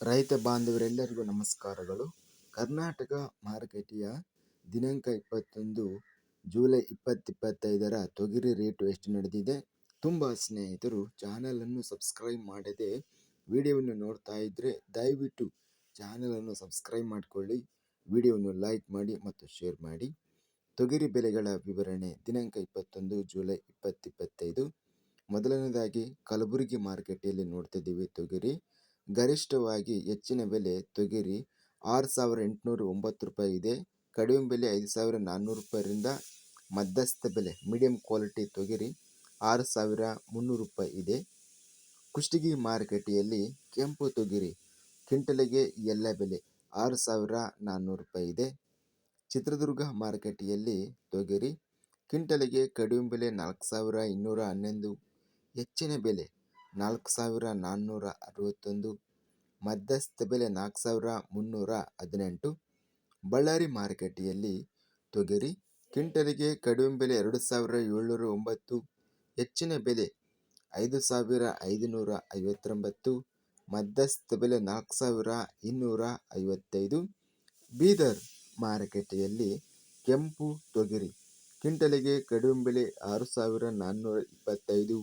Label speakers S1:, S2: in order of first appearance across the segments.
S1: ರೈತ ಬಾಂಧವರೆಲ್ಲರಿಗೂ ನಮಸ್ಕಾರಗಳು. ಕರ್ನಾಟಕ ಮಾರುಕಟ್ಟೆಯ ದಿನಾಂಕ ಇಪ್ಪತ್ತೊಂದು ಜೂಲೈ ಇಪ್ಪತ್ತಿಪ್ಪತ್ತೈದರ ತೊಗರಿ ರೇಟು ಎಷ್ಟು ನಡೆದಿದೆ? ತುಂಬ ಸ್ನೇಹಿತರು ಚಾನಲನ್ನು ಸಬ್ಸ್ಕ್ರೈಬ್ ಮಾಡದೆ ವಿಡಿಯೋವನ್ನು ನೋಡ್ತಾ ಇದ್ದರೆ ದಯವಿಟ್ಟು ಚಾನಲನ್ನು ಸಬ್ಸ್ಕ್ರೈಬ್ ಮಾಡಿಕೊಳ್ಳಿ, ವಿಡಿಯೋವನ್ನು ಲೈಕ್ ಮಾಡಿ ಮತ್ತು ಶೇರ್ ಮಾಡಿ. ತೊಗರಿ ಬೆಲೆಗಳ ವಿವರಣೆ ದಿನಾಂಕ ಇಪ್ಪತ್ತೊಂದು ಜುಲೈ ಇಪ್ಪತ್ತಿಪ್ಪತ್ತೈದು ಮೊದಲನೇದಾಗಿ, ಕಲಬುರಗಿ ಮಾರುಕಟ್ಟೆಯಲ್ಲಿ ನೋಡ್ತಿದ್ದೀವಿ ತೊಗರಿ. ಗರಿಷ್ಠವಾಗಿ ಹೆಚ್ಚಿನ ಬೆಲೆ ತೊಗರಿ ಆರು ಸಾವಿರ ಎಂಟುನೂರ ಒಂಬತ್ತು ರೂಪಾಯಿ ಇದೆ. ಕಡಿಮೆ ಬೆಲೆ ಐದು ಸಾವಿರ ನಾನ್ನೂರು ರೂಪಾಯಿಂದ ಮಧ್ಯಸ್ಥ ಬೆಲೆ ಮೀಡಿಯಂ ಕ್ವಾಲಿಟಿ ತೊಗರಿ ಆರು ಸಾವಿರ ಮುನ್ನೂರು ರೂಪಾಯಿ ಇದೆ. ಕುಷ್ಟಗಿ ಮಾರುಕಟ್ಟೆಯಲ್ಲಿ ಕೆಂಪು ತೊಗರಿ ಕ್ವಿಂಟಲಿಗೆ ಎಲ್ಲ ಬೆಲೆ ಆರು ಸಾವಿರ ನಾನ್ನೂರು ರೂಪಾಯಿ ಇದೆ. ಚಿತ್ರದುರ್ಗ ಮಾರುಕಟ್ಟೆಯಲ್ಲಿ ತೊಗರಿ ಕ್ವಿಂಟಲಿಗೆ ಕಡಿಮೆ ಬೆಲೆ ನಾಲ್ಕು ಸಾವಿರ ಇನ್ನೂರ ಹನ್ನೊಂದು, ಹೆಚ್ಚಿನ ಬೆಲೆ ನಾಲ್ಕು ಸಾವಿರ ನಾನ್ನೂರ ಅರವತ್ತೊಂದು, ಮಧ್ಯಸ್ಥ ಬೆಲೆ ನಾಲ್ಕು ಸಾವಿರ ಮುನ್ನೂರ ಹದಿನೆಂಟು, ಬಳ್ಳಾರಿ ಮಾರುಕಟ್ಟೆಯಲ್ಲಿ ತೊಗರಿ ಕ್ವಿಂಟಲಿಗೆ ಕಡಿಮೆ ಬೆಲೆ ಎರಡು ಸಾವಿರ ಏಳ್ನೂರ ಒಂಬತ್ತು ಹೆಚ್ಚಿನ ಬೆಲೆ ಐದು ಸಾವಿರ ಐದುನೂರ ಐವತ್ತೊಂಬತ್ತು ಮಧ್ಯಸ್ಥ ಬೆಲೆ ನಾಲ್ಕು ಸಾವಿರ ಇನ್ನೂರ ಐವತ್ತೈದು ಬೀದರ್ ಮಾರುಕಟ್ಟೆಯಲ್ಲಿ ಕೆಂಪು ತೊಗರಿ ಕ್ವಿಂಟಲಿಗೆ ಕಡಿಮೆ ಬೆಲೆ ಆರು ಸಾವಿರ ನಾನ್ನೂರ ಇಪ್ಪತ್ತೈದು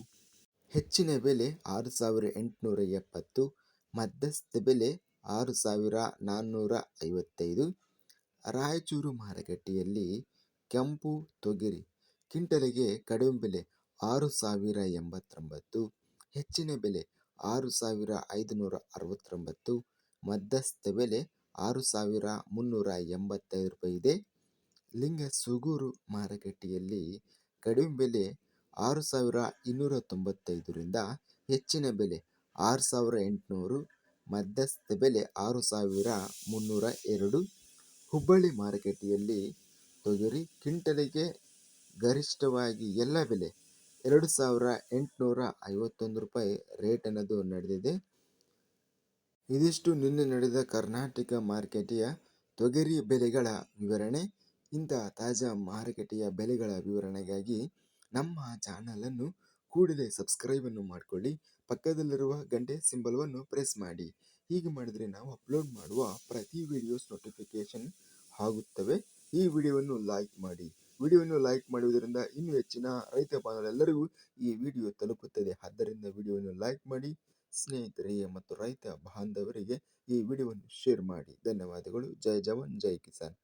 S1: ಹೆಚ್ಚಿನ ಬೆಲೆ ಆರು ಸಾವಿರ ಎಂಟುನೂರ ಎಪ್ಪತ್ತು ಮಧ್ಯಸ್ಥ ಬೆಲೆ ಆರು ಸಾವಿರ ನಾನ್ನೂರ ಐವತ್ತೈದು ರಾಯಚೂರು ಮಾರುಕಟ್ಟೆಯಲ್ಲಿ ಕೆಂಪು, ತೊಗರಿ, ಕ್ವಿಂಟಲಿಗೆ ಕಡಿಮೆ ಬೆಲೆ ಆರು ಸಾವಿರ ಎಂಬತ್ತೊಂಬತ್ತು, ಹೆಚ್ಚಿನ ಬೆಲೆ ಆರು ಸಾವಿರ ಐದುನೂರ ಅರವತ್ತೊಂಬತ್ತು ಮಧ್ಯಸ್ಥ ಬೆಲೆ ಆರು ಸಾವಿರ ಮುನ್ನೂರ ಎಂಬತ್ತೈದು ರೂಪಾಯಿ ಇದೆ. ಲಿಂಗಸೂಗೂರು ಮಾರುಕಟ್ಟೆಯಲ್ಲಿ ಕಡಿಮೆ ಬೆಲೆ ಆರು ಸಾವಿರ ಇನ್ನೂರ ತೊಂಬತ್ತೈದರಿಂದ ಹೆಚ್ಚಿನ ಬೆಲೆ ಆರು ಸಾವಿರ ಎಂಟುನೂರು, ಮಧ್ಯಸ್ಥ ಬೆಲೆ ಆರು ಸಾವಿರ ಮುನ್ನೂರ ಎರಡು. ಹುಬ್ಬಳ್ಳಿ ಮಾರುಕಟ್ಟೆಯಲ್ಲಿ ತೊಗರಿ ಕ್ವಿಂಟಲಿಗೆ ಗರಿಷ್ಠವಾಗಿ ಎಲ್ಲ ಬೆಲೆ ಎರಡು ಸಾವಿರ ಎಂಟುನೂರ ಐವತ್ತೊಂದು ರೂಪಾಯಿ ರೇಟ್ ಅನ್ನೋದು ನಡೆದಿದೆ. ಇದಿಷ್ಟು ನಿನ್ನೆ ನಡೆದ ಕರ್ನಾಟಕ ಮಾರುಕಟ್ಟೆಯ ತೊಗರಿ ಬೆಲೆಗಳ ವಿವರಣೆ. ಇಂಥ ತಾಜಾ ಮಾರುಕಟ್ಟೆಯ ಬೆಲೆಗಳ ವಿವರಣೆಗಾಗಿ ನಮ್ಮ ಚಾನಲನ್ನು ಕೂಡಲೇ ಸಬ್ಸ್ಕ್ರೈಬನ್ನು ಮಾಡಿಕೊಳ್ಳಿ, ಪಕ್ಕದಲ್ಲಿರುವ ಗಂಟೆ ಸಿಂಬಲ್ವನ್ನು ಪ್ರೆಸ್ ಮಾಡಿ. ಹೀಗೆ ಮಾಡಿದರೆ ನಾವು ಅಪ್ಲೋಡ್ ಮಾಡುವ ಪ್ರತಿ ವಿಡಿಯೋಸ್ ನೋಟಿಫಿಕೇಶನ್ ಆಗುತ್ತವೆ. ಈ ವಿಡಿಯೋವನ್ನು ಲೈಕ್ ಮಾಡಿ. ವಿಡಿಯೋವನ್ನು ಲೈಕ್ ಮಾಡುವುದರಿಂದ ಇನ್ನೂ ಹೆಚ್ಚಿನ ರೈತ ಬಾಂಧವರೆಲ್ಲರಿಗೂ ಈ ವಿಡಿಯೋ ತಲುಪುತ್ತದೆ. ಆದ್ದರಿಂದ ವಿಡಿಯೋವನ್ನು ಲೈಕ್ ಮಾಡಿ. ಸ್ನೇಹಿತರಿಗೆ ಮತ್ತು ರೈತ ಬಾಂಧವರಿಗೆ ಈ ವಿಡಿಯೋವನ್ನು ಶೇರ್ ಮಾಡಿ. ಧನ್ಯವಾದಗಳು. ಜೈ ಜವಾನ್, ಜೈ ಕಿಸಾನ್.